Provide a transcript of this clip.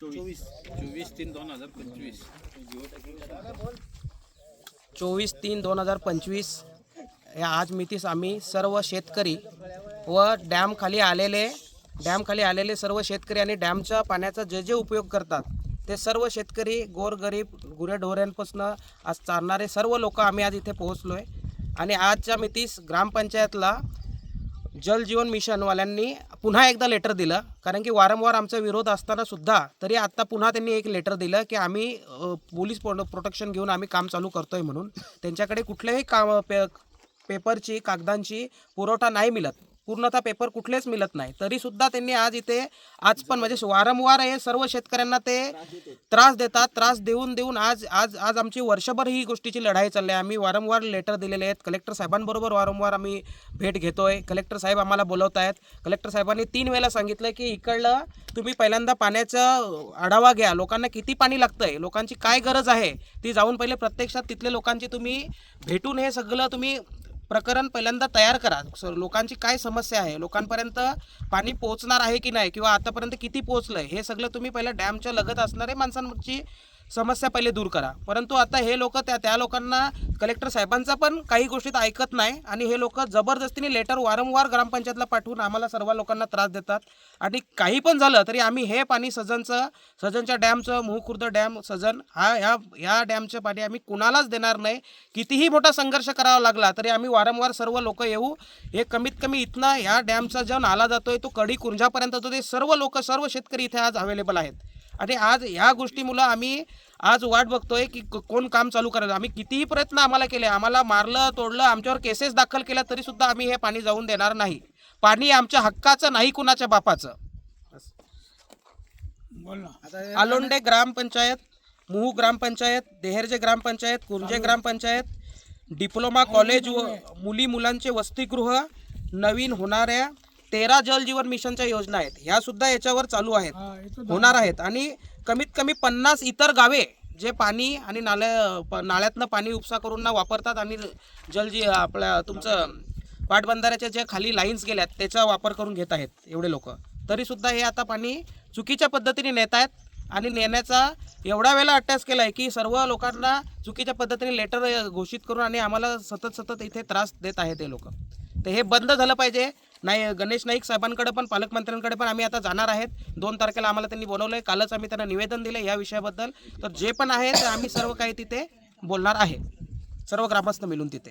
चोवीस. चोवीस तीन दोन हजार पंचवीस. चोवीस तीन दोन हजार पंचवीस. या आज मितीस आम्ही सर्व शेतकरी व डॅमखाली आलेले डॅमखाली आलेले सर्व शेतकरी आणि डॅमच्या पाण्याचा जे जे उपयोग करतात ते सर्व शेतकरी गोरगरीब गुरेढोऱ्यांपासून आज चालणारे सर्व लोक आम्ही आज इथे पोहोचलो आहे आणि आजच्या मितीस ग्रामपंचायतला जल जीवन मिशनवाल्यांनी पुन्हा एकदा लेटर दिलं. कारण की वारंवार आमचा विरोध असताना सुद्धा तरी आत्ता पुन्हा त्यांनी एक लेटर दिलं की आम्ही पोलीस प्रो प्रोटेक्शन घेऊन आम्ही काम चालू करतोय म्हणून. त्यांच्याकडे कुठल्याही काम पे पेपरची कागदांची पुरवठा नाही मिळत. पूर्णतः पेपर कुठलेच मिळत नाही. तरी सुद्धा त्यांनी आज इथे आज पण म्हणजे वारंवार हे सर्व शेतकऱ्यांना ते त्रास देतात त्रास देऊन देऊन आज आज आज आमची वर्षभर ही गोष्टीची लढाई चालली आहे. आम्ही वारंवार लेटर दिलेले आहेत. कलेक्टर साहेबांबरोबर वारंवार आम्ही भेट घेतोय. कलेक्टर साहेब आम्हाला बोलवत आहेत कलेक्टर साहेबांनी तीन वेळेला सांगितलं की इकडलं तुम्ही पहिल्यांदा पाण्याचा आढावा घ्या. लोकांना किती पाणी लागतंय? लोकांची काय गरज आहे? ती जाऊन पहिले प्रत्यक्षात तिथले लोकांची तुम्ही भेटून हे सगळं तुम्ही प्रकरण पहिल्यांदा तयार करा. सर लोकांची काय समस्या आहे? लोकांपर्यंत पाणी पोहोचणार आहे की नाही? किंवा आतापर्यंत किती पोहोचलंय? हे सगळं तुम्ही पहिलं डॅमच्या लगत असणारे माणसांची समस्या पहिले दूर करा. परंतु आता हे लोक त्या त्या लोकांना कलेक्टर साहेबांचा पण काही गोष्टीत ऐकत नाही आणि हे लोक जबरदस्तीने लेटर वारंवार ग्रामपंचायतला पाठवून आम्हाला सर्व लोकांना त्रास देतात. आणि काही पण झालं तरी आम्ही हे पाणी सजनचं सजनच्या डॅमचं मुहखुर्द डॅम सजन हा ह्या ह्या डॅमचं पाणी आम्ही कुणालाच देणार नाही. कितीही मोठा संघर्ष करावा लागला तरी आम्ही वारंवार सर्व लोक येऊ. हे कमीत कमी इथनं ह्या डॅमचा जो नाला जातोय तो कडी कुंजापर्यंत जातो. ते सर्व लोक सर्व शेतकरी इथे आज अवेलेबल आहेत. आणि आज ह्या गोष्टीमुळं आम्ही आज वाट बघतोय की क- कोण काम चालू करायचं. आम्ही कितीही प्रयत्न आम्हाला केले आम्हाला मारलं तोडलं आमच्यावर केसेस दाखल केल्या तरी सुद्धा आम्ही हे पाणी जाऊन देणार नाही. पाणी आमच्या हक्काचं नाही कुणाच्या बापाचं. आलोंडे ग्रामपंचायत मुहू ग्रामपंचायत देहेरजे ग्रामपंचायत कुर्जे ग्रामपंचायत डिप्लोमा कॉलेज व मुली मुलांचे वसतिगृह नवीन होणाऱ्या तेरा जल जीवन मिशनच्या योजना आहेत. ह्या सुद्धा याच्यावर चालू आहेत. होणार आहेत. आणि कमीत कमी पन्नास इतर गावे जे पाणी आणि नाल्या नाल्यातनं पाणी उपसा करून ना वापरतात आणि जलजी आपल्या तुमचं पाटबंधाऱ्याच्या ज्या खाली लाईन्स गेल्यात त्याचा वापर करून घेत आहेत एवढे लोक. तरी सुद्धा हे आता पाणी चुकीच्या पद्धतीने नेत आहेत आणि नेण्याचा एवढा वेळा अट्यास केला आहे की सर्व लोकांना चुकीच्या पद्धतीने लेटर घोषित करून आणि आम्हाला सतत सतत इथे त्रास देत आहेत हे लोक. तर हे बंद झालं पाहिजे. नाही गणेश नाईक साहेबांकडे पण पालकमंत्र्यांकडे पण आम्ही आता जाणार आहेत. दोन तारखेला आम्हाला त्यांनी बोलवलं आहे कालच आम्ही त्यांना निवेदन दिलं या विषयाबद्दल. तर जे पण आहे ते आम्ही सर्व काही तिथे बोलणार आहे. सर्व ग्रामस्थ मिळून तिथे.